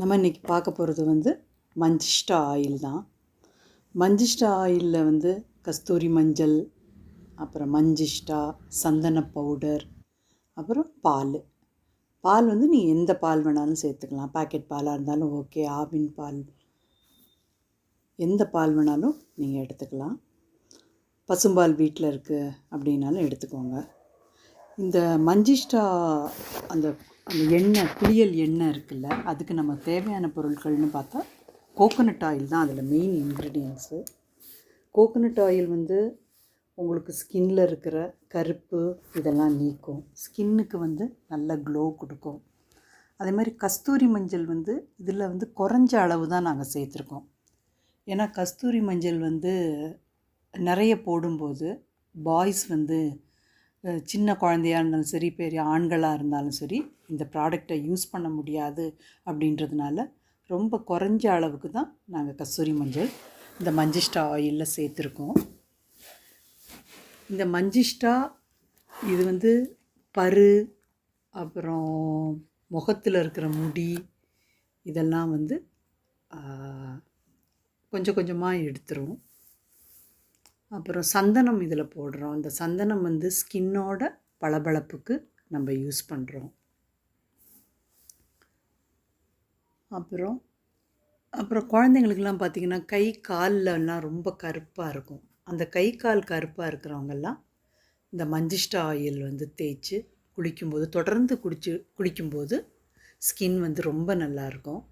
நம்ம இன்றைக்கி பார்க்க போகிறது வந்து மஞ்சிஷ்டா ஆயில் தான். மஞ்சிஷ்டா ஆயிலில் வந்து கஸ்தூரி மஞ்சள் அப்புறம் மஞ்சிஷ்டா சந்தன பவுடர் அப்புறம் பால். பால் வந்து நீ எந்த பால் வேணாலும் சேர்த்துக்கலாம். பாக்கெட் பாலாக இருந்தாலும் ஓகே ஆவின் பால். எந்த பால் வேணாலும் நீங்கள் எடுத்துக்கலாம். பசும்பால் வீட்டில் இருக்குது அப்படின்னாலும் எடுத்துக்கோங்க. இந்த மஞ்சிஷ்டா அந்த அந்த எண்ணெய் குளியல் எண்ணெய் இருக்குல்ல அதுக்கு நம்ம தேவையான பொருட்கள்னு பார்த்தா கோகோனட் ஆயில் தான் அதில் மெயின் இன்க்ரீடியன்ஸு கோகோனட் ஆயில் வந்து உங்களுக்கு ஸ்கின்னில் இருக்கிற கருப்பு இதெல்லாம் நீக்கும். ஸ்கின்னுக்கு வந்து நல்ல க்ளோ கொடுக்கும். அதே மாதிரி கஸ்தூரி மஞ்சள் வந்து இதில் வந்து குறைஞ்ச அளவு தான் நாங்கள் சேர்த்துருக்கோம். ஏன்னா கஸ்தூரி மஞ்சள் வந்து நிறைய போடும்போது பாய்ஸ் வந்து சின்ன குழந்தையாக இருந்தாலும் சரி பெரிய ஆண்களாக இருந்தாலும் சரி இந்த ப்ராடக்டை யூஸ் பண்ண முடியாது அப்படின்றதுனால ரொம்ப குறைஞ்ச அளவுக்கு தான் நாங்கள் கஸ்தூரி மஞ்சள் இந்த மஞ்சிஷ்டா ஆயிலில் சேர்த்துருக்கோம். இந்த மஞ்சிஷ்டா இது வந்து பரு அப்புறம் முகத்தில் இருக்கிற முடி இதெல்லாம் வந்து கொஞ்சம் கொஞ்சமாக எடுத்துரும் அப்புறம் சந்தனம் இதில் போடுறோம். இந்த சந்தனம் வந்து ஸ்கின்னோட பளபளப்புக்கு நம்ம யூஸ் பண்ணுறோம் அப்புறம் அப்புறம் குழந்தைங்களுக்கெல்லாம் பார்த்திங்கன்னா கை கால்லலாம் ரொம்ப கருப்பாக இருக்கும். அந்த கை கால் கருப்பாக இருக்கிறவங்கெல்லாம் இந்த மஞ்சிஷ்டா ஆயில் வந்து தேய்ச்சி குளிக்கும்போது தொடர்ந்து குடிச்சு குளிக்கும்போது ஸ்கின் வந்து ரொம்ப நல்லாயிருக்கும்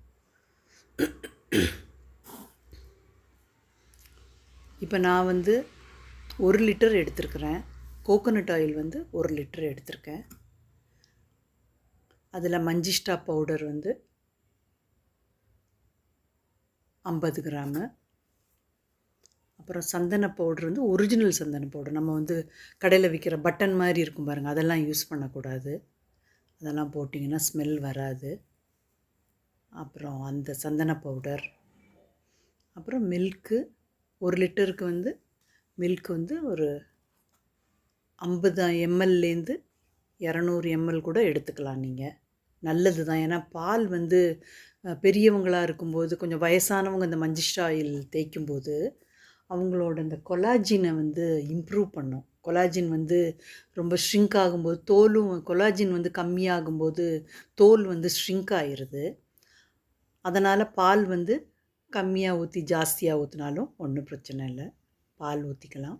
இப்போ நான் வந்து ஒரு லிட்டர் எடுத்திருக்கிறேன். கோகோனட் ஆயில் வந்து ஒரு லிட்டர் எடுத்திருக்கேன். அதில் மஞ்சிஷ்டா பவுடர் வந்து ஐம்பது கிராமு. அப்புறம் சந்தன பவுடர் வந்து ஒரிஜினல் சந்தன பவுடர். நம்ம வந்து கடையில் விற்கிற பட்டன் மாதிரி இருக்கும் பாருங்கள் அதெல்லாம் யூஸ் பண்ணக்கூடாது. அதெல்லாம் போட்டிங்கன்னா ஸ்மெல் வராது. அப்புறம் அந்த சந்தன பவுடர். அப்புறம் மில்க்கு ஒரு லிட்டருக்கு வந்து மில்க் வந்து ஒரு ஐம்பது எம்எல்லேருந்து இரநூறு எம்எல் கூட எடுத்துக்கலாம் நீங்கள் நல்லது தான். ஏன்னா பால் வந்து பெரியவங்களாக இருக்கும்போது கொஞ்சம் வயசானவங்க இந்த மஞ்சிஷ்டா ஆயில் தேய்க்கும்போது அவங்களோட இந்த கொலாஜினை வந்து இம்ப்ரூவ் பண்ணும். கொலாஜின் வந்து ரொம்ப ஷ்ரிங்க் ஆகும்போது தோலும் கொலாஜின் வந்து கம்மியாகும்போது தோல் வந்து ஷ்ரிங்க் ஆயிடுது அதனால் பால் வந்து கம்மியாக ஊற்றி ஜாஸ்தியாக ஊற்றினாலும் ஒன்றும் பிரச்சனை இல்லை. பால் ஊற்றிக்கலாம்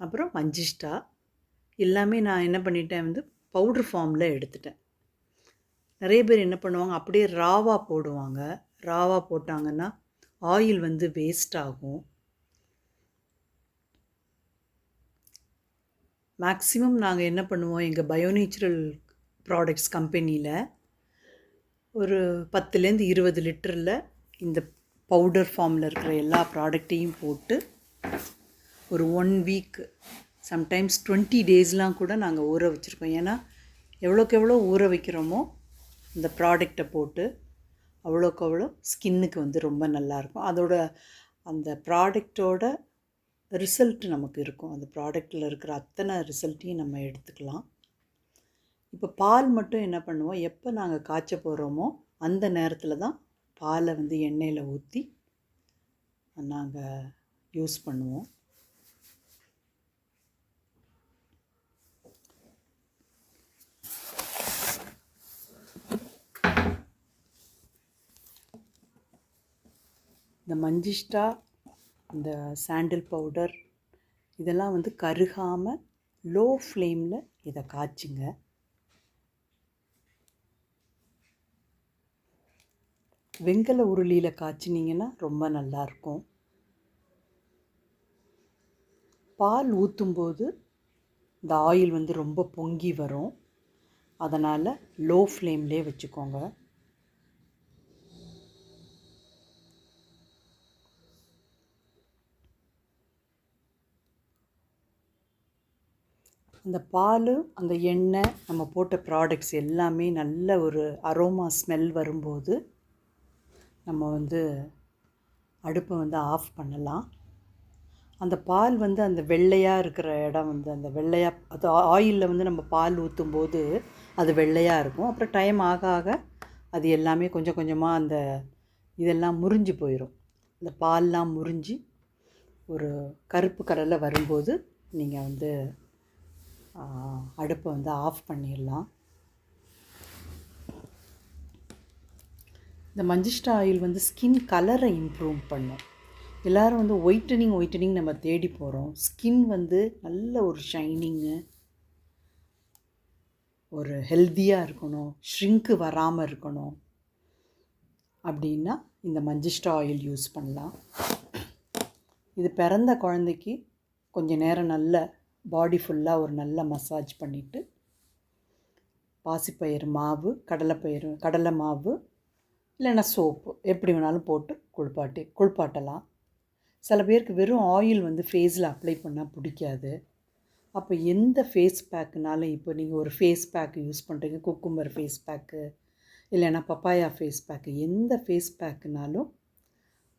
அப்புறம் மஞ்சிஷ்டா எல்லாமே நான் என்ன பண்ணிட்டேன் வந்து பவுட்ரு ஃபார்மில் எடுத்துட்டேன். நிறைய பேர் என்ன பண்ணுவாங்க அப்படியே ராவா போடுவாங்க. ராவா போட்டாங்கன்னா ஆயில் வந்து வேஸ்ட் ஆகும். மேக்ஸிமம் நாங்கள் என்ன பண்ணுவோம் எங்கள் பயோநேச்சுரல் ப்ராடக்ட்ஸ் கம்பெனியில் ஒரு பத்துலேருந்து இருபது லிட்டரில் இந்த பவுடர் ஃபார்மில் இருக்கிற எல்லா ப்ராடக்டையும் போட்டு ஒரு ஒன் வீக் சம்டைம்ஸ் டுவெண்ட்டி டேஸ்லாம் கூட நாங்கள் ஊற வச்சுருக்கோம். ஏன்னா எவ்வளோக்கு எவ்வளோ ஊற வைக்கிறோமோ இந்த ப்ராடக்டை போட்டு அவ்வளோக்கு அவ்வளோ ஸ்கின்னுக்கு வந்து ரொம்ப நல்லாயிருக்கும். அதோட அந்த ப்ராடக்டோட ரிசல்ட் நமக்கு இருக்கும். அந்த ப்ராடக்டில் இருக்கிற அத்தனை ரிசல்ட்டையும் நம்ம எடுத்துக்கலாம். இப்போ பால் மட்டும் என்ன பண்ணுவோம்? எப்போ நாங்கள் காய்ச்ச போகிறோமோ அந்த நேரத்தில் தான் பாலை வந்து எண்ணெயில் ஊற்றி நாங்கள் யூஸ் பண்ணுவோம். இந்த மஞ்சிஷ்டா இந்த சாண்டில் பவுடர் இதெல்லாம் வந்து கருகாமல் லோ ஃப்ளேமில் இதை காய்ச்சுங்க. வெங்கல உருளியில் காய்ச்சினீங்கன்னா ரொம்ப நல்லாயிருக்கும். பால் ஊற்றும்போது இந்த ஆயில் வந்து ரொம்ப பொங்கி வரும். அதனால் லோ ஃப்ளேம்லேயே வச்சுக்கோங்க. அந்த பால் அந்த எண்ணெய் நம்ம போட்ட ப்ராடக்ட்ஸ் எல்லாமே நல்ல ஒரு அரோமா ஸ்மெல் வரும்போது நம்ம வந்து அடுப்பை வந்து ஆஃப் பண்ணலாம். அந்த பால் வந்து அந்த வெள்ளையாக இருக்கிற இடம் வந்து அந்த வெள்ளையாக அது ஆயிலில் வந்து நம்ம பால் ஊற்றும்போது அது வெள்ளையாக இருக்கும். அப்புறம் டைம் ஆக ஆக அது எல்லாமே கொஞ்சம் கொஞ்சமாக அந்த இதெல்லாம் முறிஞ்சு போயிடும் அந்த பால்லாம் முறிஞ்சு ஒரு கருப்பு கலரில் வரும்போது நீங்கள் வந்து அடுப்பை வந்து ஆஃப் பண்ணிடலாம். இந்த மஞ்சிஷ்டா ஆயில் வந்து ஸ்கின் கலரை இம்ப்ரூவ் பண்ணும். எல்லாரும் வந்து ஒயிட்டனிங் ஒயிட்டனிங் நம்ம தேடி போகிறோம் ஸ்கின் வந்து நல்ல ஒரு ஷைனிங்கு ஒரு ஹெல்த்தியாக இருக்கணும். ஷ்ரிங்க்கு வராமல் இருக்கணும். அப்படின்னா இந்த மஞ்சிஷ்டா ஆயில் யூஸ் பண்ணலாம். இது பிறந்த குழந்தைக்கு கொஞ்சம் நேரம் நல்ல பாடி ஃபுல்லாக ஒரு நல்ல மசாஜ் பண்ணிவிட்டு பாசிப்பயிறு மாவு கடலைப்பயிறு கடலை மாவு இல்லைன்னா சோப்பு எப்படி வேணாலும் போட்டு குளிப்பாட்டி குளிப்பாட்டலாம். சில பேருக்கு வெறும் ஆயில் வந்து ஃபேஸில் அப்ளை பண்ணால் பிடிக்காது. அப்போ எந்த ஃபேஸ் பேக்குனாலும் இப்போ நீங்கள் ஒரு ஃபேஸ் பேக் யூஸ் பண்ணுறீங்க குக்கும்பர் ஃபேஸ் பேக்கு இல்லைன்னா பப்பாயா ஃபேஸ் பேக்கு எந்த ஃபேஸ் பேக்குனாலும்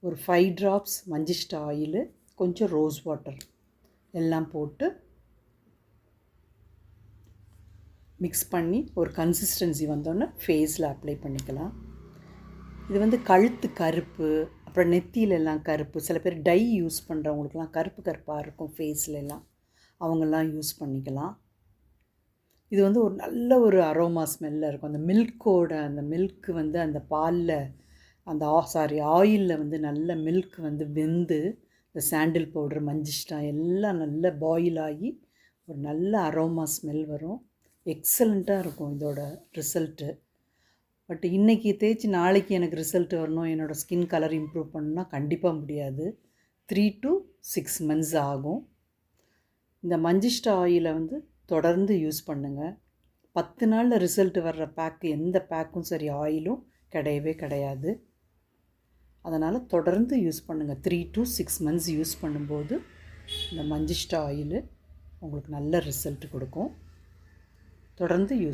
ஒரு ஃபைவ் ட்ராப்ஸ் மஞ்சிஷ்ட ஆயிலு கொஞ்சம் ரோஸ் வாட்டர் எல்லாம் போட்டு மிக்ஸ் பண்ணி ஒரு கன்சிஸ்டன்சி வந்தோன்னே ஃபேஸில் அப்ளை பண்ணிக்கலாம். இது வந்து கழுத்து கருப்பு அப்புறம் நெத்தியிலெல்லாம் கருப்பு. சில பேர் டை யூஸ் பண்ணுறவங்களுக்குலாம் கருப்பு கருப்பாக இருக்கும் ஃபேஸ்லெலாம் அவங்கெல்லாம் யூஸ் பண்ணிக்கலாம். இது வந்து ஒரு நல்ல ஒரு அரோமா ஸ்மெல்லில் இருக்கும். அந்த மில்க்கோட அந்த மில்க்கு வந்து அந்த பாலில் அந்த சாரி ஆயிலில் வந்து நல்ல மில்க் வந்து வெந்து இந்த சாண்டில் பவுடர் மஞ்சிஷ்டா எல்லாம் நல்ல பாயில் ஆகி ஒரு நல்ல அரோமா ஸ்மெல் வரும். எக்ஸலண்ட்டாக இருக்கும் இதோட ரிசல்ட்டு பட் இன்றைக்கி தேய்ச்சி நாளைக்கு எனக்கு ரிசல்ட் வரணும். என்னோடய ஸ்கின் கலர் இம்ப்ரூவ் பண்ணணும்னா கண்டிப்பாக முடியாது. த்ரீ டு சிக்ஸ் மந்த்ஸ் ஆகும். இந்த மஞ்சிஷ்டா ஆயிலை வந்து தொடர்ந்து யூஸ் பண்ணுங்கள் பத்து நாளில் ரிசல்ட் வர்ற பேக்கு எந்த பேக்கும் சரி ஆயிலும் கிடையவே கிடையாது. அதனால் தொடர்ந்து யூஸ் பண்ணுங்கள் three to six months use பண்ணும்போது இந்த மஞ்சிஷ்டா ஆயிலு உங்களுக்கு நல்ல ரிசல்ட் கொடுக்கும். தொடர்ந்து யூஸ்